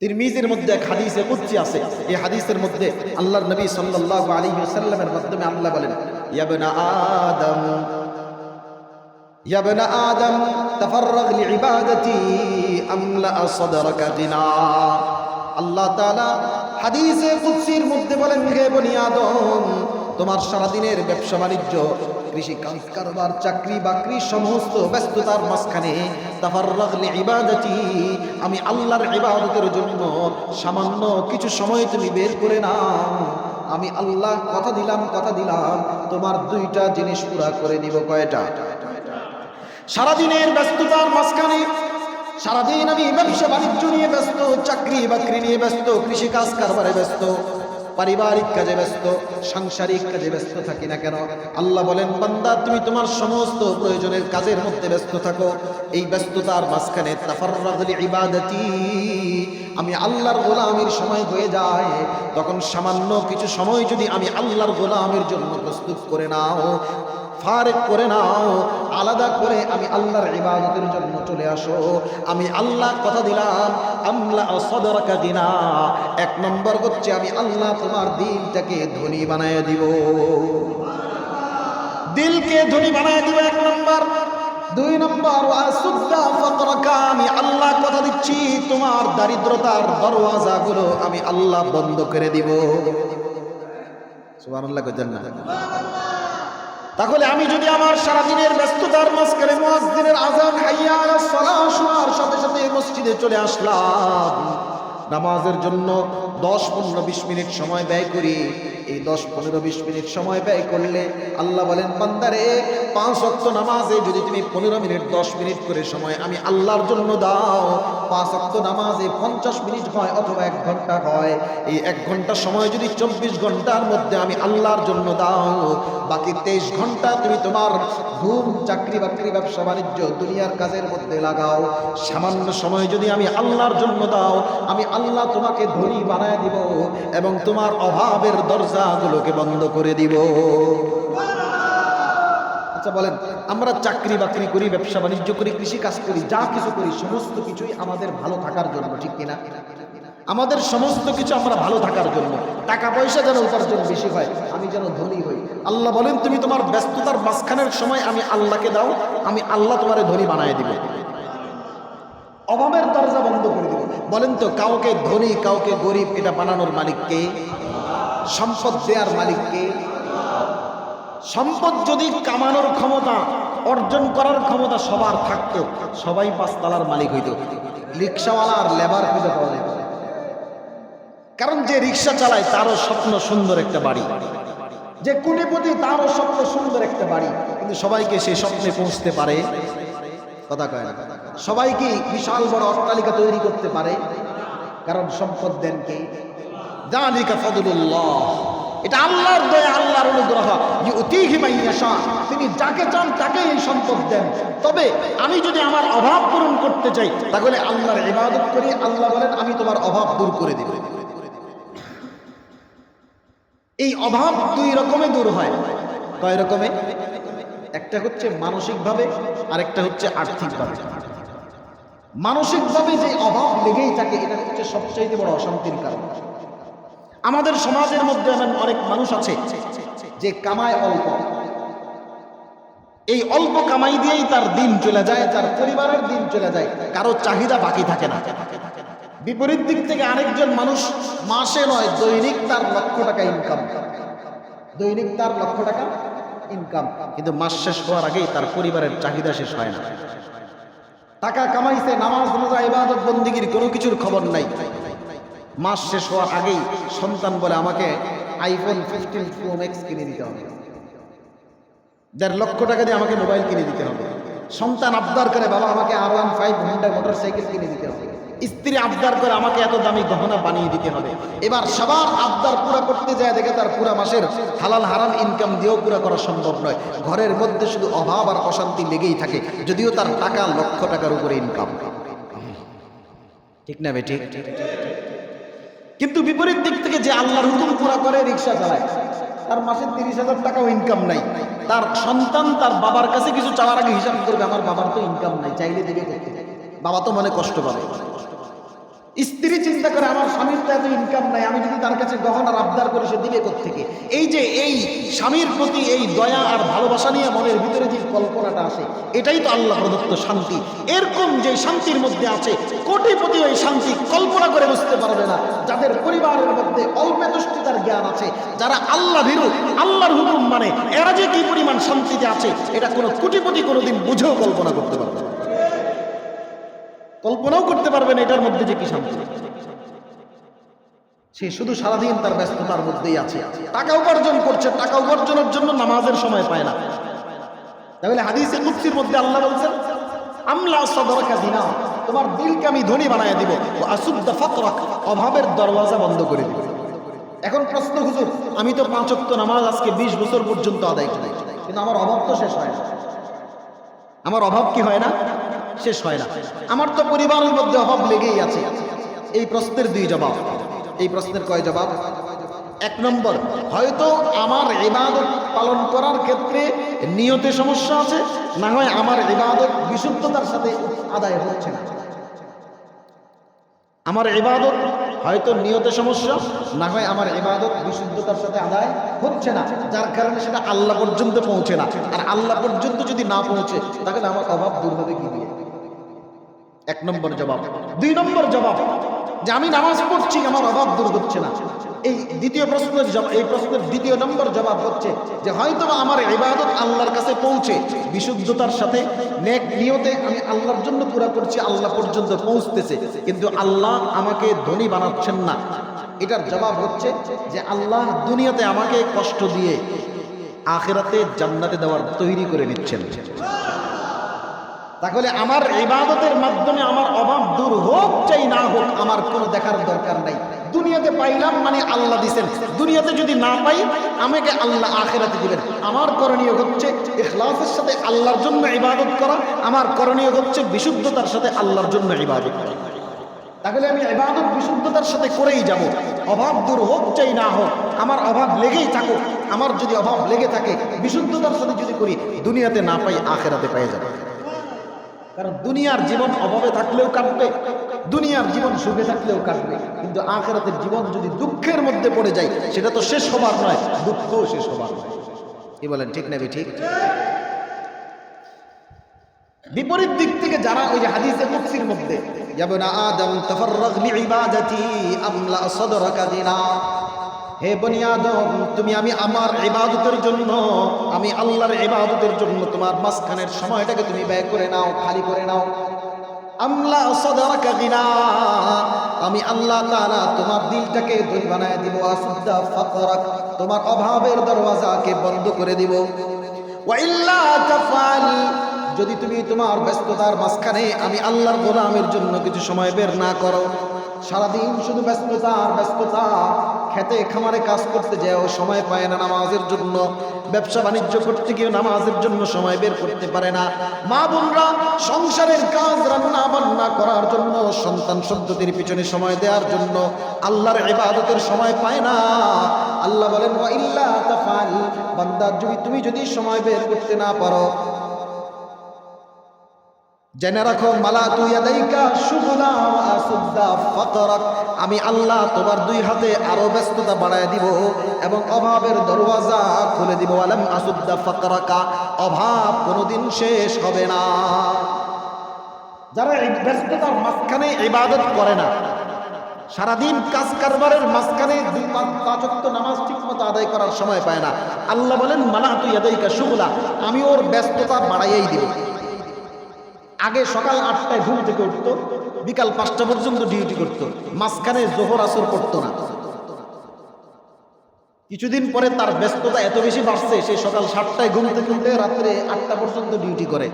তিরমিজের মধ্যে এক হাদিসে কুদসি আছে। এই হাদিসের মধ্যে আল্লাহর নবী সাল্লাল্লাহু আলাইহি ওয়াসাল্লামের মাধ্যমে আল্লাহ বলেন, ইয়া বনা আদম, ইয়া বনা আদম, তাফাররাগ লিইবাদাতি আমলা সাদরাকা গিনা আল্লাহ তাআলা হাদিসে কুদসির মধ্যে বলেন, হে বনি আদম, তোমার সারাদিনের ব্যবসা বাণিজ্য, কৃষি কাজ কারবার চাকরি বাকরি সমস্ত ব্যস্ততার মাঝখানে তাফাররাগ লিইবাদাতি আমি আল্লাহর ইবাদতের জন্য সামান্য কিছু সময় তুমি বের করে নাও। আমি আল্লাহ, কথা দিলাম কথা দিলাম, তোমার দুইটা জিনিস পুরা করে দিব কয়টা? সারাদিনের ব্যস্ততার মাঝখানে সারাদিন আমি ব্যবসা বাণিজ্য নিয়ে ব্যস্ত চাকরি বাকরি নিয়ে ব্যস্ত কৃষি কাজ কারবারে ব্যস্ত। পারিবারিক কাজে ব্যস্ত, সাংসারিক কাজে ব্যস্ত থাকি না কেন? আল্লাহ বলেন, বান্দা, তুমি তোমার সমস্ত প্রয়োজনের কাজের মধ্যে ব্যস্ত থাকো। এই ব্যস্ততার মাঝখানে আমি আল্লাহর গোলামের সময় হয়ে যায়, তখন সামান্য কিছু সময় যদি আমি আল্লাহর গোলামের জন্য প্রস্তুত করে নাও, ফারেক করে নাও, আলাদা করে আমি আল্লাহর ইবাদতের জন্য চলে আসো। আমি আল্লাহ কথা দিলাম, আমলা সদরকা দিনা এক নম্বর হচ্ছে আমি আল্লাহ তোমার দিলটাকে ধনী বানায় দিব। দিলকে ধনী বানায় দিব এক নম্বর। দুই নম্বর ফাকরাকা আমি আল্লাহ কথা দিচ্ছি, তোমার দারিদ্রতার দরওয়াজাগুলো আমি আল্লাহ বন্ধ করে দিব। তাহলে আমি যদি আমার সারাদিনের ব্যস্ততার মাঝখানে মুয়াজ্জিনের আজান হাইয়া সরাসরি শোনার সাথে সাথে মসজিদে চলে আসলাম, নামাজের জন্য দশ পনেরো বিশ মিনিট সময় ব্যয় করি। এই দশ পনেরো বিশ মিনিট সময় ব্যয় করলে আল্লাহ বলেন, বান্দারে, পাঁচ অক্ত নামাজে যদি তুমি পনেরো মিনিট, দশ মিনিট করে সময় আমি আল্লাহর জন্য দাও পাঁচ অক্ত নামাজে পঞ্চাশ মিনিট হয় অথবা এক ঘণ্টা হয়। এই এক ঘণ্টা সময় যদি চব্বিশ ঘণ্টার মধ্যে আমি আল্লাহর জন্য দাও, বাকি তেইশ ঘণ্টা তুমি তোমার ঘুম, চাকরি বাকরি, ব্যবসা বাণিজ্য, দুনিয়ার কাজের মধ্যে লাগাও। সামান্য সময় যদি আমি আল্লাহর জন্য দাও, আমি আল্লাহ তোমাকে ধনী বানায় দিব এবং তোমার অভাবের দরজাগুলোকে বন্ধ করে দিব। আচ্ছা বলেন, আমরা চাকরি বাকরি করি, ব্যবসা বাণিজ্য করি কৃষি কাজ করি, যা কিছু করি, সমস্ত কিছুই আমাদের ভালো থাকার জন্য, ঠিক কিনা? আমাদের সমস্ত কিছু আমরা ভালো থাকার জন্য। টাকা পয়সা যেন উপার্জন বেশি হয়, আমি যেন ধনী হই। আল্লাহ বলেন, তুমি তোমার ব্যস্ততার মাঝখানের সময় আমি আল্লাহকে দাও, আমি আল্লাহ তোমার ধনী বানায় দিব। অভাবের দরজা বন্ধ করে দিব। বলেন তো, কাউকে ধনী, কাউকে গরিব, এটা বানানোর মালিককে সম্পদ দেওয়ার মালিককে সম্পদ যদি কামানোর ক্ষমতা, অর্জন করার ক্ষমতা সবার থাকতো, সবাই পাঁচতলার মালিক হইত। রিক্সাওয়ালা আর লেবার খুঁজে পাওয়া যেত কারণ যে রিক্সা চালায়, তারও স্বপ্ন সুন্দর একটা বাড়ি। যে কোটিপতি তারও স্বপ্ন সুন্দর একটা বাড়ি। কিন্তু সবাইকে সে স্বপ্নে পৌঁছতে পারে। কথা কয় না। সবাই বিশাল বড় অট্টালিকা তৈরি করতে পারে? কারণ সম্পদ দেন কে? জালিকা ফদলুল্লাহ। এটা আল্লাহর দয়া, আল্লাহর অনুগ্রহ। ইউতিহি মান ইয়াশা। তিনি যাকে চান তাকে এই সম্পদ দেন। তবে আমি যদি আমার অভাব পূরণ করতে চাই, তাহলে আল্লাহর ইবাদত করি। আল্লাহ বলেন, আমি তোমার অভাব দূর করে দেব। এই অভাব দুই রকমে দূর হয়। কয় রকমে? একটা হচ্ছে মানসিকভাবে, আরেকটা হচ্ছে আর্থিকভাবে। মানসিকভাবে যে অভাব লেগেই থাকে, এটা হচ্ছে সবচাইতে বড় অশান্তির কারণ। আমাদের সমাজের মধ্যে এমন অনেক মানুষ আছে যে কামায় অল্প। এই অল্প কামাই দিয়েই তার দিন চলে যায়, তার পরিবারের দিন চলে যায়, কারও চাহিদা বাকি থাকে না। বিপরীত দিক থেকে আরেকজন মানুষ মাসে নয়, দৈনিক তার লক্ষ টাকা ইনকাম দৈনিক তার লক্ষ টাকা ইনকাম কিন্তু মাস শেষ হওয়ার আগেই তার পরিবারের চাহিদা শেষ হয় না। টাকা কামাইছে, নামাজ রোজা, ইবাদত, বন্দিগির কোনো কিছুর খবর নাই। মাস শেষ হওয়ার আগেই সন্তান বলে আমাকে আইফোন ফিফটিন প্রো ম্যাক্স কিনে দিতে হবে। দেড় লক্ষ টাকা দিয়ে আমাকে মোবাইল কিনে দিতে হবে। সন্তান আবদার করে বাবা আমাকে আর one five Honda motorcycle কিনে দিতে হবে। স্ত্রী আবদার করে আমাকে এত দামি গহনা বানিয়ে দিতে হবে। এবার সবার আবদার পুরা করতে যায় দেখে তার পুরা মাসের হালাল হারাম ইনকাম দিয়েও পুরা করা সম্ভব নয়। ঘরের মধ্যে শুধু অভাব আর অশান্তি লেগেই থাকে, যদিও তার টাকা লক্ষ টাকার উপরে ইনকাম ঠিক না বেঠিক কিন্তু বিপরীত দিক থেকে যে আল্লাহর হুকুম পুরা করে রিক্সা চালায়। তার মাসে তিরিশ হাজার টাকাও ইনকাম নাই। তার সন্তান তার বাবার কাছে কিছু চাওয়ার আগে হিসাব করবে, আমার বাবার তো ইনকাম নাই, চাইলে দেবে বাবা তো মনে কষ্ট পাবে। স্ত্রী চিন্তা করে, আমার স্বামীর তো এত ইনকাম নাই, আমি যদি তার কাছে গহনার আবদার করি, সে দিবে থেকে এই যে এই স্বামীর প্রতি এই দয়া আর ভালোবাসা নিয়ে মনের ভিতরে যে কল্পনাটা আসে, এটাই তো আল্লাহ প্রদত্ত শান্তি। এরকম যে শান্তির মধ্যে আছে, কোটিপতি ওই শান্তি কল্পনা করে বুঝতে পারবে না। যাদের পরিবারের মধ্যে অল্পে দুষ্টিতার জ্ঞান আছে, যারা আল্লাহ ভীরু, আল্লাহর হুকুম মানে এরা যে কি পরিমাণ শান্তিতে আছে, এটা কোনো কোটিপতি কোনোদিন বুঝেও কল্পনা করতে পারবে না। কল্পনাও করতে পারবেন এটার মধ্যে যে কি শান্তি। সে শুধু সারাদিন তার ব্যস্ততার মধ্যেই আছে। টাকা উপার্জন করছে, টাকা উপার্জনের জন্য নামাজের সময় পায় না। তাহলে হাদিসে কুৎসির মধ্যে আল্লাহ বলছেন, আমলা সদরকা দিনা, তোমার দিলকে আমি ধনী বানায় দিব আসুদ্দা ফাতরাক, অভাবের দরওয়াজা বন্ধ করে দিব। এখন প্রশ্ন, হুজুর, আমি তো পাঁচ ওয়াক্ত নামাজ আজকে বিশ বছর পর্যন্ত আদায় করি, কিন্তু আমার অভাব তো শেষ হয় না। আমার অভাব কি হয় না? শেষ হয় না। আমার তো পরিবারের মধ্যে অভাব লেগেই আছে। এই প্রশ্নের দুই জবাব। এই প্রশ্নের কয় জবাব? এক নম্বর, হয়তো আমার ইবাদত পালন করার ক্ষেত্রে নিয়তে সমস্যা আছে, না হয় আমার ইবাদত বিশুদ্ধতার সাথে আদায় হচ্ছে না। আমার ইবাদত হয়তো নিয়তে সমস্যা, না হয় আমার ইবাদত বিশুদ্ধতার সাথে আদায় হচ্ছে না, যার কারণে সেটা আল্লাহ পর্যন্ত পৌঁছে না। আর আল্লাহ পর্যন্ত যদি না পৌঁছে, তাহলে আমার অভাব দূর হবে কি দিয়ে? এক নম্বর জবাব, দুই নম্বর জবাব, যে আমি নামাজ পড়ছি, আমার অভাব দূর হচ্ছে না। এই দ্বিতীয় প্রশ্নের এই প্রশ্নের দ্বিতীয় নম্বর জবাব হচ্ছে যে হয়তো আমার ইবাদত আল্লাহর কাছে পৌঁছে, বিশুদ্ধতার সাথে নেক নিয়তে আমি আল্লাহর জন্য পুরা করছি, আল্লাহ পর্যন্ত পৌঁছতেছে। কিন্তু আল্লাহ আমাকে ধনী বানাচ্ছেন না। এটার জবাব হচ্ছে যে আল্লাহ দুনিয়াতে আমাকে কষ্ট দিয়ে আখেরাতে জান্নাতে দেওয়ার তৈরি করে নিচ্ছেন তাহলে আমার ইবাদতের মাধ্যমে আমার অভাব দূর হোক, চাই না হোক, আমার কোনো দেখার দরকার নাই। দুনিয়াতে পাইলাম মানে আল্লাহ দিছেন। দুনিয়াতে যদি না পাই, আমাকে আল্লাহ আখেরাতে দিবেন। আমার করণীয় হচ্ছে ইখলাসের সাথে আল্লাহর জন্য ইবাদত করা, আমার করণীয় হচ্ছে বিশুদ্ধতার সাথে আল্লাহর জন্য ইবাদত করা। তাহলে আমি ইবাদত বিশুদ্ধতার সাথে করেই যাব। অভাব দূর হোক, চাই না হোক, আমার অভাব লেগেই থাকুক। আমার যদি অভাব লেগে থাকে, বিশুদ্ধতার সাথে যদি করি, দুনিয়াতে না পাই, আখেরাতে পেয়ে যাবে। কারণ দুনিয়ার জীবন অভাবে থাকলেও কাটবে, দুনিয়ার জীবন সুখে থাকলেও কাটবে। কিন্তু আখেরাতের জীবন যদি দুঃখের মধ্যে পড়ে যায়, সেটা তো শেষ হবার নয়, দুঃখও শেষ হবার নয়। কি বলেন, ঠিক নেবে ঠিক বিপরীত দিক থেকে যারা ওই হাদিসে কুফসির মধ্যে যাবে না আদম, তাফাররাগ লিইবাদাতি আমলা সাদরাকা দিনা হে বনি আদম, তুমি আমি আমার ইবাদতের জন্য, আমি আল্লাহর ইবাদতের জন্য তোমার মাঝখানের সময়টাকে তুমি ব্যয় করে নাও, খালি করে নাও। আমলা সদরাকা আমি আল্লাহ তাআলা তোমার দিলটাকে দই বানায় দিব আসুদ্দা ফাকরাক তোমার অভাবের দরওয়াজাকে বন্ধ করে দিব। ওয়া ইল্লা যদি তুমি তোমার ব্যস্ততার মাঝখানে আমি আল্লাহর গোলামের জন্য কিছু সময় বের না করো, সারাদিন শুধু ব্যস্ততা আর ব্যস্ততা খেতে খামারে কাজ করতে যাও সময় পায় না নামাজের জন্য। ব্যবসা বাণিজ্য করতে গিয়ে নামাজের জন্য সময় বের করতে পারে না। মা বোনরা সংসারের কাজ রান্না বান্না করার জন্য, সন্তান সন্ততির পিছনে সময় দেওয়ার জন্য আল্লাহর ইবাদতের সময় পায় না। আল্লাহ বলেন, ওয়া ইল্লা তাফাল, বান্দা, যদি তুমি যদি সময় বের করতে না পারো জেনে রাখো, মালা তুই আমি আল্লাহ তোমার দুই হাতে আরও ব্যস্ততা বাড়ায় দিব এবং অভাবের দরওয়াজা খুলে দিব। আলম আসুদ্দা ফতরকা, অভাব কোনোদিন শেষ হবে না। যারা এই ব্যস্ততার মাঝখানে ইবাদত করে না, সারাদিন কাজ কারবারের মাঝখানে দুই পাঁচক্ত নামাজ ঠিক মতো আদায় করার সময় পায় না। আল্লাহ বলেন, মালা তুই আদাইকা শুভলা আমি ওর ব্যস্ততা বাড়াইয়াই দিব। আগে সকাল আটটায় ঘুম থেকে উঠতো, বিকাল পাঁচটা পর্যন্ত ডিউটি করতো, মাঝখানে জোহর আসর করতো না। কিছুদিন পরে তার ব্যস্ততা এত বেশি বাড়ছে, সে সকাল সাতটায় ঘুম থেকে উঠে রাত্রে আটটা পর্যন্ত ডিউটি করে।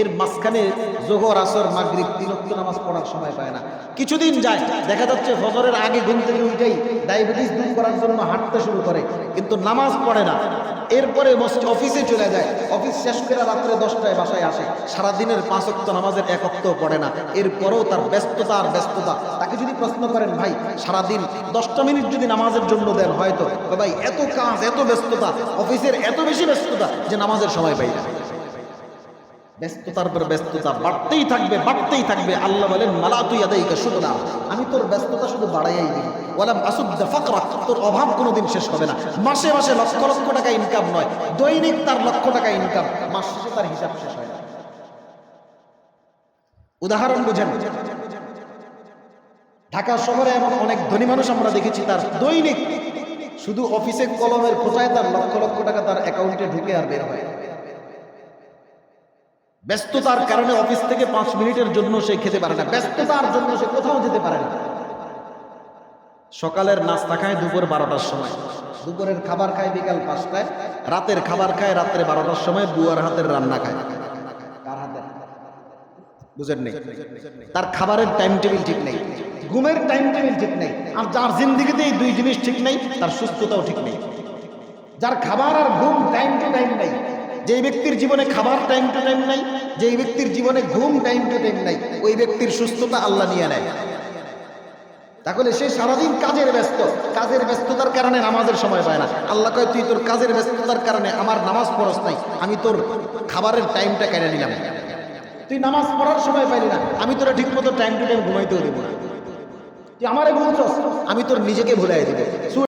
এর মাঝখানে জোহর, আসর, মাগরিব তিনক্ত নামাজ পড়ার সময় পায় না। কিছুদিন যায়, দেখা যাচ্ছে ফজরের আগে ঘুম থেকে উঠেই ডায়াবেটিস দূর করার জন্য হাঁটতে শুরু করে, কিন্তু নামাজ পড়ে না। এরপরে অফিসে চলে যায়, অফিস শেষ করে রাত্রে দশটায় বাসায় আসে। সারাদিনের পাঁচ অক্ত নামাজের এক অক্ত পড়ে না। এরপরেও তার ব্যস্ততা আর ব্যস্ততা। তাকে যদি প্রশ্ন করেন, ভাই, সারাদিন দশটা মিনিট যদি নামাজের জন্য দেন হয়তো? তো ভাই, এত কাজ, এত ব্যস্ততা, অফিসের এত বেশি ব্যস্ততা যে নামাজের সময় পাই না। ব্যস্ততার পর ব্যস্ততা বাড়তেই থাকবে বাড়তেই থাকবে। আল্লাহ বলেন, মালা তুই আদাইকা শুধু না, আমি তোর ব্যস্ততা শুধু বাড়াইয়াই দিই। আসুদ্দা তোর অভাব শেষ হবে না। মাসে মাসে লক্ষ লক্ষ টাকা ইনকাম নয়, দৈনিক তার লক্ষ টাকা ইনকাম মাস তার হিসাব শেষ হয় উদাহরণ বুঝেন। ঢাকা শহরে এমন অনেক ধনী মানুষ আমরা দেখেছি, তার দৈনিক শুধু অফিসে কলমের খোঁচায় তার লক্ষ লক্ষ টাকা তার অ্যাকাউন্টে ঢুকে আর বের হয়। ব্যস্ততার কারণে অফিস থেকে পাঁচ মিনিটের জন্য সে খেতে পারে না। ব্যস্ততার জন্য সে কোথাও যেতে পারে না। সকালের নাস্তা খায় দুপুর বারোটার সময়। দুপুরের খাবার খায় বিকাল পাঁচটায়। রাতের খাবার খায় রাত্রে বারোটার সময় বুয়ার হাতের রান্না খায়। বুঝেন নেই? তার খাবারের টাইম টেবিল ঠিক নেই, ঘুমের টাইম টেবিল ঠিক নেই, আর যার জিন্দিগিতে এই দুই জিনিস ঠিক নেই, তার সুস্থতাও ঠিক নেই। যার খাবার আর ঘুম টাইম টু টাইম নেই, যেই ব্যক্তির জীবনে খাবার টাইম টু টাইম নাই, যেই ব্যক্তির জীবনে ঘুম টাইম টু টাইম নাই, ওই ব্যক্তির সুস্থতা আল্লাহ নিয়ে নেয়। তাহলে সে সারাদিন কাজের ব্যস্ত, কাজের ব্যস্ততার কারণে নামাজের সময় পায় না। আল্লাহ কয়, তুই তোর কাজের ব্যস্ততার কারণে আমার নামাজ পড়স নাই, আমি তোর খাবারের টাইমটা কেড়ে নিলাম। তুই নামাজ পড়ার সময় পাইলি না, আমি তোরা ঠিক মতো টাইম টু টাইম ঘুমাইতেও দেবো না। তুই আমারে বলছস আমি তোর নিজেকে ভুলাই দিব।